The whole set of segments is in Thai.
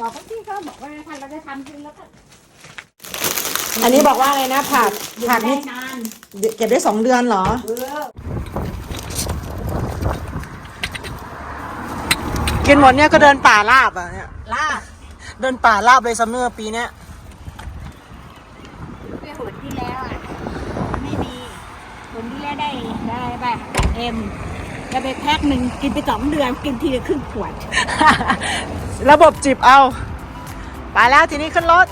บอกเขาที่เขาบอกว่าถ้าเราจะทำจริงแล้วก็อันนี้บอกว่าอะไรนะผักอยู่ผักได้นี่นานเก็บได้สองเดือนเหรอ เออกินหมดเนี่ยก็เดินป่าลาบอะเนี่ยลาบเดินป่าลาบเลยซัมเมอร์ปีเนี้ยเมื่อหนที่แล้วอะ ไม่มีหนที่แล้วได้ได้ไปเอ็ม แล้วไปแพ็คหนึ่งกินไปสองเดือนกินทีละครึ่งขวด ระบบจิบเอา ไปแล้วทีนี้ขึ้นรถ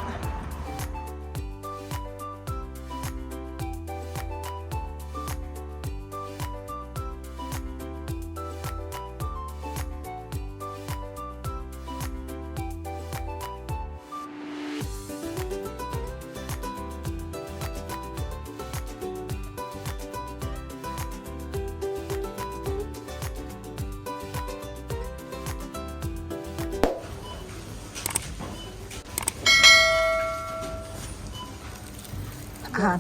าหาร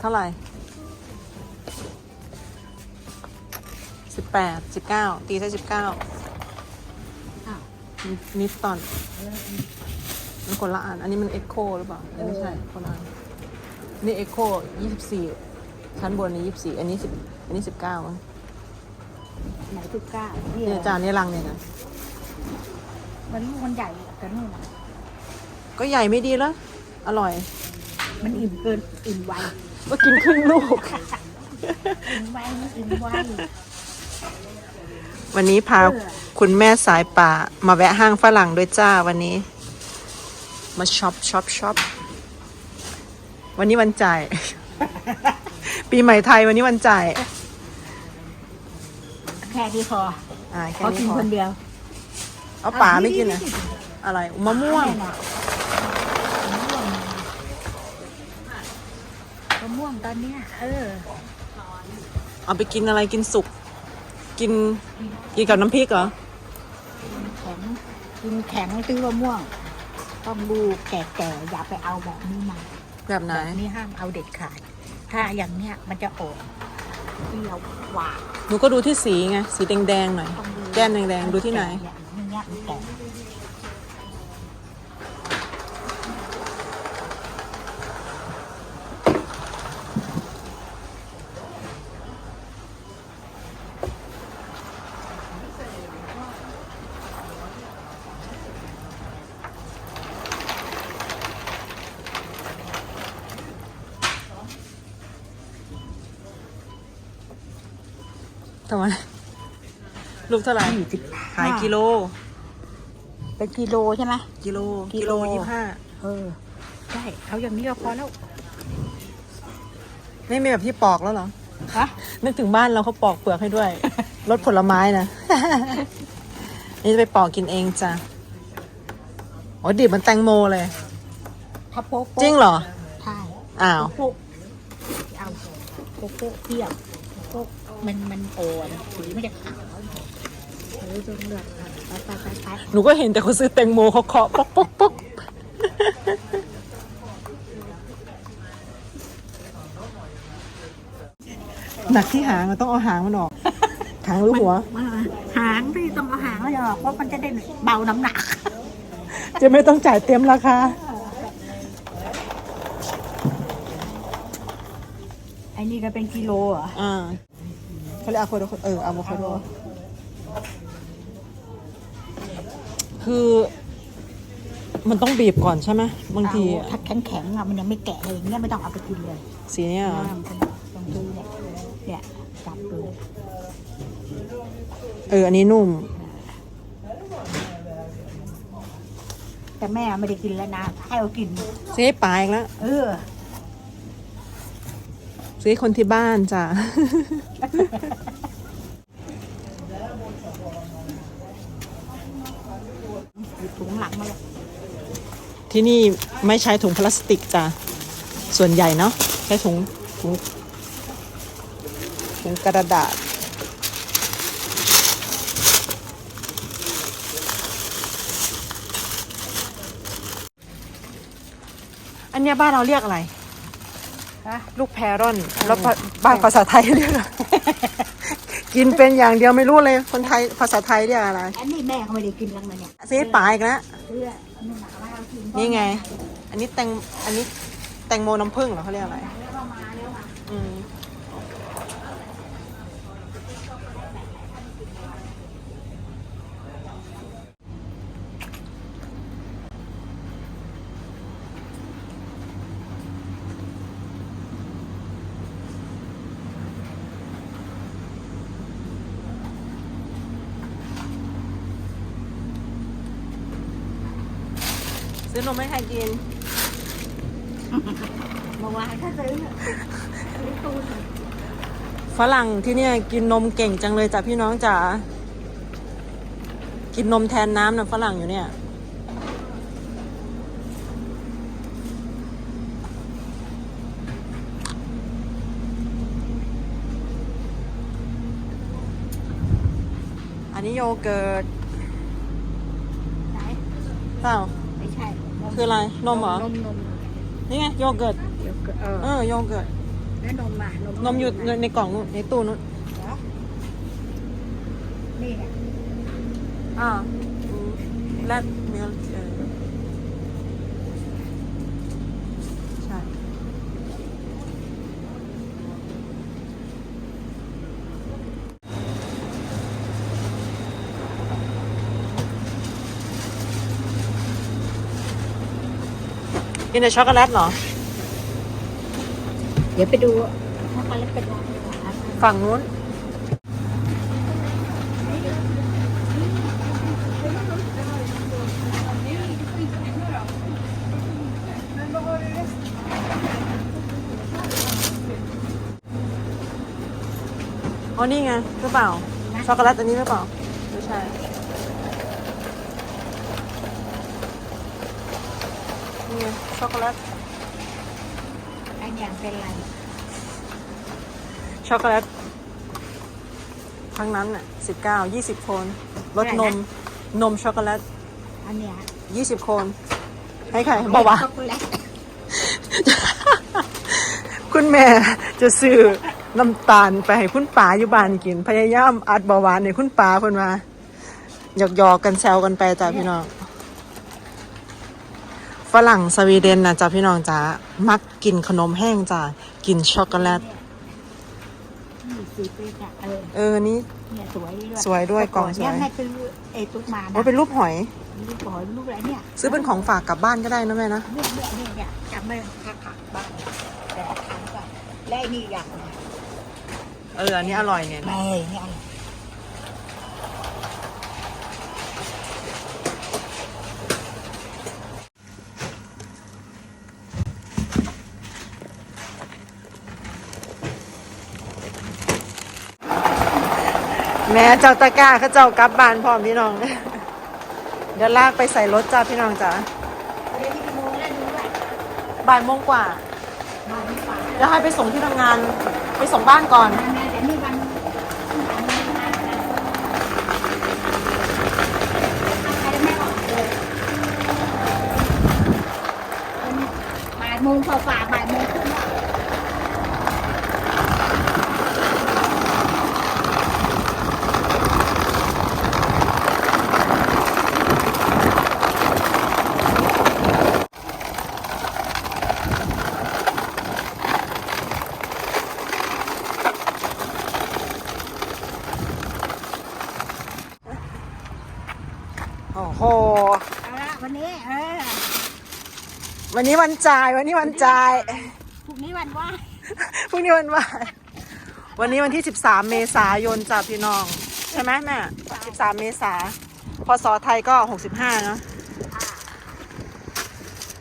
เท่าไหร่สิบแปดสิบเก้าตีใช้สิบเก้าอ้าวนิดตอนมันคนละอัน อันนี้มันเอ็กโคหรือเปล่า อันนี้ไม่ใช่คนละอันนี่เอ็กโคยี่สิบสี่ชั้นบนนี้ยี่สิบสี่อันนี้สิบอันนี้สิบเก้ามั้งไหนทุกเก้านี่เนี่ยจานนี้รังเนี่ยนะมันลูกมันใหญ่แต่นู่นน่ะก็ใหญ่ไม่ดีแล้ว อร่อย มันอิ่มเกินอิ่มไวก็กินครึ่งลูก อิ่มไวมันอิ่มไววันนี้พาเออคุณแม่สายป่า มาแวะห้างฝรั่งด้วยจ้าวันนี้ มาช็อปช็อปช็อปวันนี้วันจ่าย ปีใหม่ไทยวันนี้วันจ่าย แค่นี้พออ่าแค่เขานี้กินพอคนเดียว เอาป่าไม่กินนะอะไรมะม่วง แน่นอน ตอนเนี้ยเออ เอาไปกินอะไรกินสุก กินกินกับน้ำพริกเหรอ แข็งกินแข็งซื้อมะม่วง ต้องดูแก่ๆอย่าไปเอาแบบนี้มาแบบไหน แบบนี้ห้ามเอาเด็ดขาด ถ้าอย่างเนี้ยมันจะออกเปรี้ยวหวานหนูก็ดูที่สีไง สีแดงๆหน่อย ต้องดูแก้มแดงๆดูที่ไหน อย่างเนี้ยมันแก่ ทำไมลูกเท่าไหร่ยี่สิบขายกิโล เป็นกิโลใช่ไหม กิโล กิกิโลโลยี่ห้าเออใช่เอาอย่างนี้ก็พอแล้ว ไม่มีแบบที่ปอกแล้วเหรอฮะนึกถึงบ้านเราเขาปอกเปลือกให้ด้วย รสผลไม้นะ นี่จะไปปอกกินเองจ้ะโอ้ดิบมันแตงโมเลยถ้าโป๊ะโป๊ะจริงเหรอ ใช่ อ้าวโป๊ะเอาโป๊ะโป๊ะเปรี้ยวโป๊ะ มันมันอ่อนสีมันจะขาวเออจนเลือดไปไปไปไปหนูก็เห็นแต่เขาซื้อแตงโมเขาเคาะป๊อกป๊อกป๊อกหนักที่หางมันต้องเอาหางมันออก หางหรือหัว มาหางที่ต้องเอาหางมันออกเพราะมันจะได้เบาน้ำหนัก จะไม่ต้องจ่ายเต็มราคา ไอ้นี่ก็เป็นกิโลเหรออ่า เขาเรียกอะโวคาโดเอออะโวคาโดคือมันต้องบีบก่อนใช่ไหมบางทีเออะถ้าแข็งแข็งๆอะมันยังไม่แกะเลยอย่างเงี้ยไม่ต้องเอาไปกินเลยสีเนี้ยเหรอน้ำตรงนี้เนี่ยเนี่ยจับดูเออ อันนี้นุ่ม แต่แม่ไม่ได้กินแล้วนะให้เอากินซื้อให้ปลาอีกแล้ว เออ ซื้อให้คนที่บ้านจ้ะหยิบถุงหลังมาเลยที่นี่ไม่ใช้ถุงพลาสติกจ้ะส่วนใหญ่เนาะใช้ถุงถุงถุงกระดาษอันเนี้ยบ้านเราเรียกอะไรฮะ ลูกแพรอนแล้วบ้านภาษาไทยเรียกอะไรกินเป็นอย่างเดียวไม่รู้เลย คนไทยภาษาไทยเรียกอะไร อันนี้แม่เขาไม่ได้กินแล้วนะเนี่ยซีดปลาอีกแล้วเพื่อนี่หมาว่าเรากินนี่ไง อันนี้แตง อันนี้แตงโมน้ำผึ้งเหรอเขาเรียกอะไร แล้วก็มาแล้วอะ อืม ซื้อนมให้ใครกินเมื่อวานถ้าซื้อซื้อตูนฝรั่งที่เนี่ยกินนมเก่งจังเลยจ้ะพี่น้องจ๋า กินนมแทนน้ำนะฝรั่งอยู่เนี่ย อันนี้โยเกิร์ตไหนเปล่าไม่ใช่ คืออะไร นมเหรอ นมนมนี่ไงโยเกิร์ต เดี๋ยวเกิดเออเออโยเกิร์ต แล้วนมมานนมอยู่ในในกล่องนู้นในตู้นู้นเหรอนี่แหละอ่าแรดมิลเออใช่ กินแต่ช็อกโกแลตเหรอ เดี๋ยวไปดูถ้าปลาเล็กเป็นไรฝั่งนู้น อ๋อ นี่ไงหรือเปล่า ช็อกโกแลตอันนี้หรือเปล่า ไม่ใช่ นี่ไงช็อกโกแลตไอ้เนี่ยเป็นไร ช็อกโกแลตทั้งนั้นน่ะสิบเก้ายี่สิบคนรสนม นมช็อกโกแลตอันเนี้ยยี่สิบคน ให้ใครบอกว่า ช็อกโกแลตคุณแม่จะซื้อน้ำตาลไปให้คุณป๋าอยู่บ้านกิน พยายามอัดเบาหวานในคุณป๋าเพิ่นมาหยอกหยอกๆกันแซวกันไปจ้ะพี่น้อง ฝรั่งสวีเดนนะจ้ะพี่น้องจ้ามักกินขนมแห้งจ้ะกินช็อกโกแลตนี่สีเป็นอะเออเออนี่เนี่ยสวยด้วยสวยด้วยกล่องสวยเนี่ยแม่ซื้อไอ้ตุ๊กมานะว่าเป็นรูปหอยลูกหอยลูกอะไรเนี่ยซื้อเป็นของฝากกลับบ้านก็ได้นะแม่นะเนี่ยเนี่ยเนี่ยเนี่ยจำไม่ได้ค่าผักบ้านแต่ละครั้งก็และไอ้นี่อย่างนะเอออันนี้อร่อยเนี่ยไม่เนี่ยอะไร แม่เจ้าตะกร้าเขาเจ้ากลับบ้านพร้อมพี่น้อง เดี๋ยวลากไปใส่รถจ้าพี่น้องจ้าบ่ายโมงกว่า เดี๋ยวให้ไปส่งที่ทำงาน ไปส่งบ้านก่อนแม่แต่นี่วันบ่ายโมงฝ่าฝ่าบ่ายโมงครึ่งแล้ว โอ้โห เอาละวันนี้เออวันนี้วันจ่าย วันนี้วันจ่ายพรุ่งนี้วันไหว่าพรุ่งนี้วันว่ายวันนี้วันที่ 13 เมษายนจ้าพี่น้อง ใช่ไหมแม่13 เมษาพศไทยก็ 65 เนอะ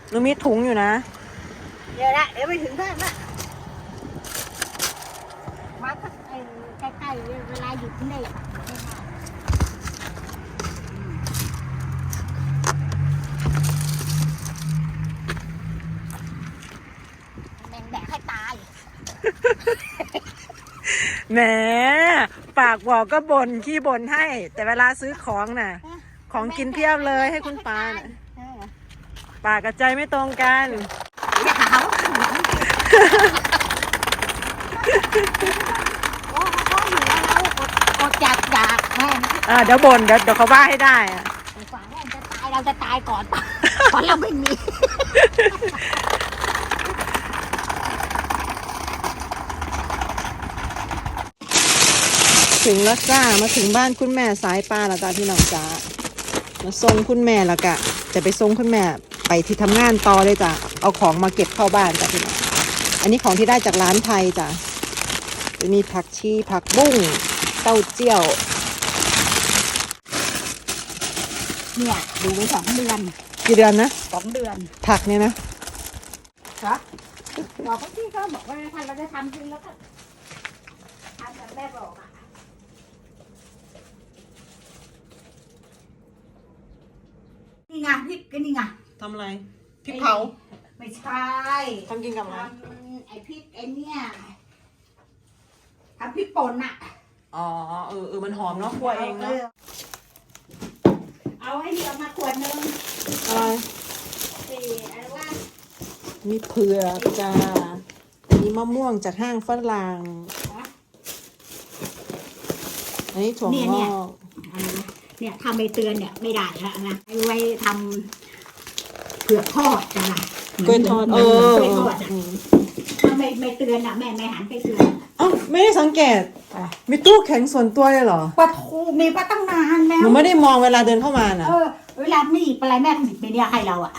หนูมีถุงอยู่นะ เดี๋ยวละเดี๋ยวไปถึงบ้านละมาสักไอ้ใกล้ๆเวลาหยุดนี่แแหมปากบอกก็บน่นขี้บ่นให้ แต่เวลาซื้อของน่ะ ของกินเพียบเลยให้คุณปาน่ะเออปากกับใจไม่ตรงกัน อย่าหาว่าโอ้โหอยู่แล้วเราอดก็จัดจากแม่ไม่อ่าเดี๋ยวบ่นเดี๋ยวเดี๋ยวเขาว่าให้ได้อะ ฝันว่าจะตายเราจะตายก่อนเพราะเราไม่มี ถึงแล้วจ้า มาถึงบ้านคุณแม่สายปลาแล้วจ้าพี่น้องจ้ามาส่งคุณแม่แล้วกะ จะไปส่งคุณแม่ไปที่ทำงานต่อเลยจ้ะ เอาของมาเก็บเข้าบ้านจ้ะพี่น้อง อันนี้ของที่ได้จากร้านไทยจ้ะ จะมีผักชีผักบุ้งเต้าเจี้ยว เนี่ยดูไปสองเดือนกี่เดือนนะสองเดือน ผักเนี่ยนะครับบอกเขาที่เขาบอกว่าถ้าเราจะทำจริงแล้วก็ทำแบบแม่บอกอะ นี่ไงพริกก็นี่ไงทำอะไรไม่ใช่ทำกินกับอะไรทำไอ้พริกไอ้เนี่ยทำพริกป่นอะอ๋อเออเออมันหอมเนาะคั่วเองเนาะเอาไอ้นี่เอามาขวดนึงอะไรสี่อะไรว่ามีเผือกจ้ามีมะม่วงจากห้างฝรั่งอันนี้ถั่วงอกอันนี้ เนี่ยทำใบเตือนเนี่ยไม่ได้แล้วนะไอ้ไว้ทำเผือกทอดจ้ะล่ะกล้วยทอดเออกล้วยทอดอะอืมถ้าไม่ไม่เตือนอะแม่ไม่หันไปเตือนเอ้าไม่ได้สังเกต มีตู้แข็งส่วนตัวเลยเหรอว่าทูมีมาตั้งนานแล้หนูวไม่ได้มองเวลาเดินเข้ามาน่ะเออเวลามีอะไรแม่ผลิตไปเนี่ยให้เราอะ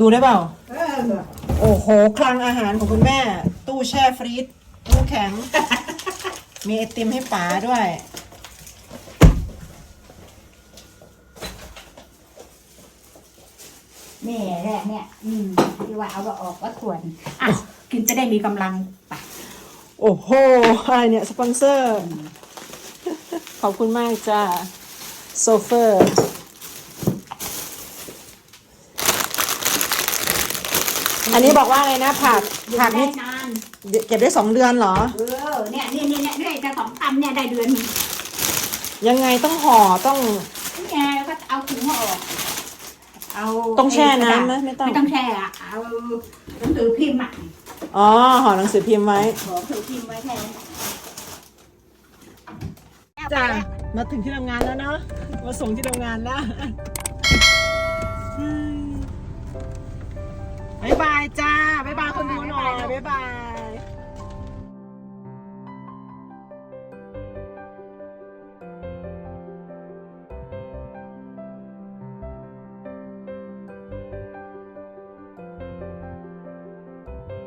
ดูได้เปล่า เออโอ้โห คลังอาหารของคุณแม่ ตู้แช่ฟรีซตู้แข็ง มีไอติมให้ป๋าด้วย นี่แหละเนี่ย อืมที่ว่าเอาก็ออกก็ควรอะกินจะได้มีกำลังไปโอ้โหอะไรเนี่ย สปอนเซอร์ ขอบคุณมากจ้าโซเฟอร์ อันนี้บอกว่าอะไรนะผักอยู่ผักได้นี่นานเก็บได้สองเดือนเหรอ เออเนี่ยเนี่ยเนี่ยเนี่ยได้จะสองตันเนี่ยได้เดือนหนึงยังไงต้องห่อต้องนี่ไงก็เอาถุงมาออก เอาต้องแช่น้ำไหมไม่ต้อง ไม่ต้องแช่อะเอาหนังสือพิมพ์อะอ๋อห่อหนังสือพิมพ์ไว้ ขอหนังสือพิมพ์ไว้แค่นั้นจ้ามาถึงที่ทำงานแล้วเนาะมาส่งที่ทำงานแล้วบายบายจ้าบายบายคนดูหน่อยบายบาย